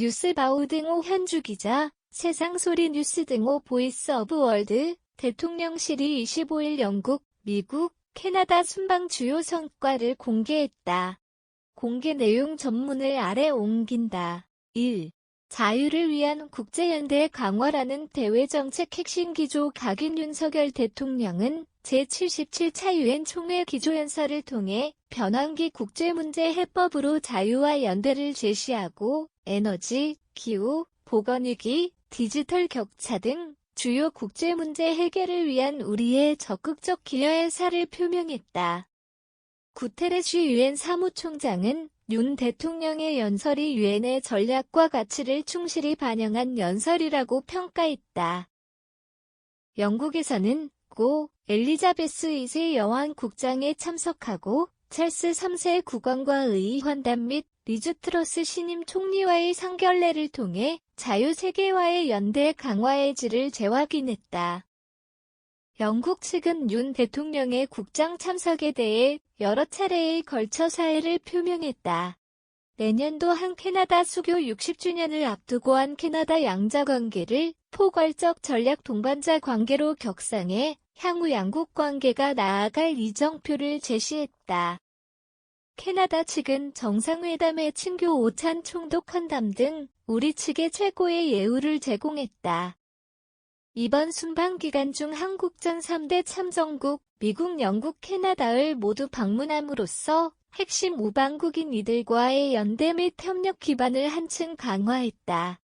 뉴스바우 등호 현주 기자, 세상소리 뉴스 등호 보이스 오브 월드, 대통령실이 25일 영국, 미국, 캐나다 순방 주요 성과를 공개했다. 공개 내용 전문을 아래 옮긴다. 1. 자유를 위한 국제연대 강화라는 대외정책 핵심 기조 각인 윤석열 대통령은 제77차 유엔 총회 기조연설을 통해 변환기 국제문제 해법으로 자유와 연대를 제시하고 에너지, 기후, 보건위기, 디지털 격차 등 주요 국제문제 해결을 위한 우리의 적극적 기여의 사를 표명했다. 구테레슈 유엔 사무총장은 윤 대통령의 연설이 유엔의 전략과 가치를 충실히 반영한 연설이라고 평가했다. 영국에서는 고 엘리자베스 2세 여왕 국장에 참석하고 찰스 3세 국왕과 의환담 및 리즈트러스 신임 총리와의 상견례를 통해 자유세계와의 연대 강화의 질을 재확인했다. 영국 측은 윤 대통령의 국장 참석에 대해 여러 차례에 걸쳐 사의를 표명했다. 내년도 한 캐나다 수교 60주년을 앞두고 한 캐나다 양자 관계를 포괄적 전략 동반자 관계로 격상해 향후 양국 관계가 나아갈 이정표를 제시했다. 캐나다 측은 정상회담의 친교 오찬 총독 환담 등 우리 측의 최고의 예우를 제공했다. 이번 순방 기간 중 한국 전 3대 참정국, 미국, 영국, 캐나다를 모두 방문함으로써 핵심 우방국인 이들과의 연대 및 협력 기반을 한층 강화했다.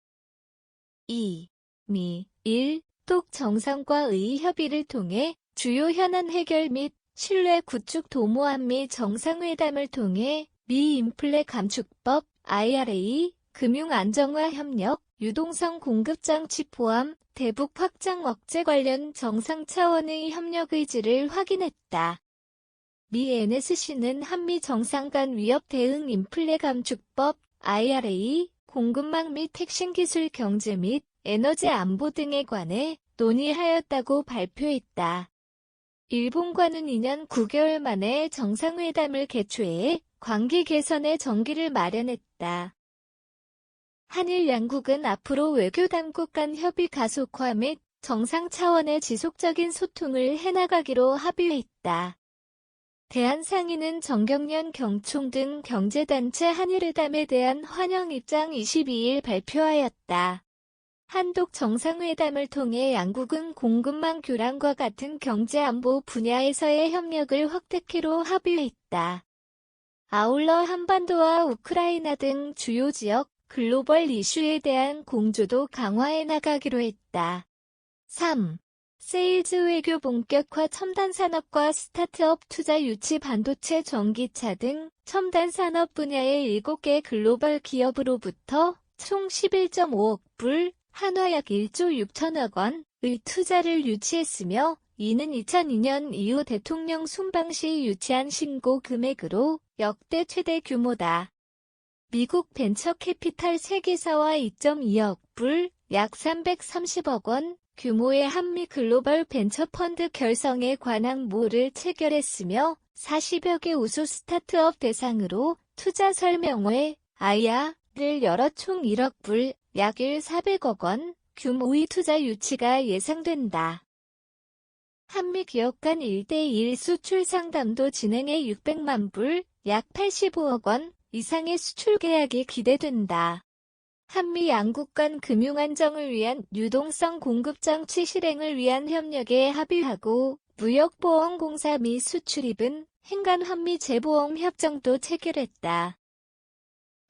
2. 미, 1. 독 정상과 의 협의를 통해 주요 현안 해결 및 신뢰 구축 도모함 및 정상회담을 통해 미 인플레 감축법, IRA, 금융 안정화 협력, 유동성 공급 장치 포함 대북 확장 억제 관련 정상 차원의 협력 의지를 확인했다. 미 NSC는 한미 정상 간 위협 대응 인플레 감축법, IRA, 공급망 및 핵심 기술 경제 및 에너지 안보 등에 관해 논의하였다고 발표했다. 일본과는 2년 9개월 만에 정상회담을 개최해 관계 개선의 전기를 마련했다. 한일 양국은 앞으로 외교 당국 간 협의 가속화 및 정상 차원의 지속적인 소통을 해나가기로 합의했다. 대한상인은 정경련 경총 등 경제단체 한일회담에 대한 환영 입장 22일 발표하였다. 한독 정상회담을 통해 양국은 공급망 교란과 같은 경제안보 분야에서의 협력을 확대키로 합의했다. 아울러 한반도와 우크라이나 등 주요 지역 글로벌 이슈에 대한 공조도 강화해 나가기로 했다. 3. 세일즈 외교 본격화 첨단 산업과 스타트업 투자 유치 반도체 전기차 등 첨단 산업 분야의 7개 글로벌 기업으로부터 총 11.5억 불, 한화약 1조 6천억 원의 투자를 유치했으며 이는 2002년 이후 대통령 순방 시 유치한 신고 금액으로 역대 최대 규모다. 미국 벤처 캐피탈 세계사와 2.2억 불, 약 330억 원 규모의 한미 글로벌 벤처 펀드 결성에 관한 모를 체결했으며 40여 개 우수 스타트업 대상으로 투자 설명회, 아이아를 열어 총 1억 불, 약 1,400억 원 규모의 투자 유치가 예상된다. 한미 기업 간 1대1 수출 상담도 진행해 600만 불, 약 85억 원 이상의 수출 계약이 기대된다. 한미 양국 간 금융 안정을 위한 유동성 공급 장치 실행을 위한 협력에 합의하고 무역보험공사 미 수출입은 행간 한미 재보험 협정도 체결했다.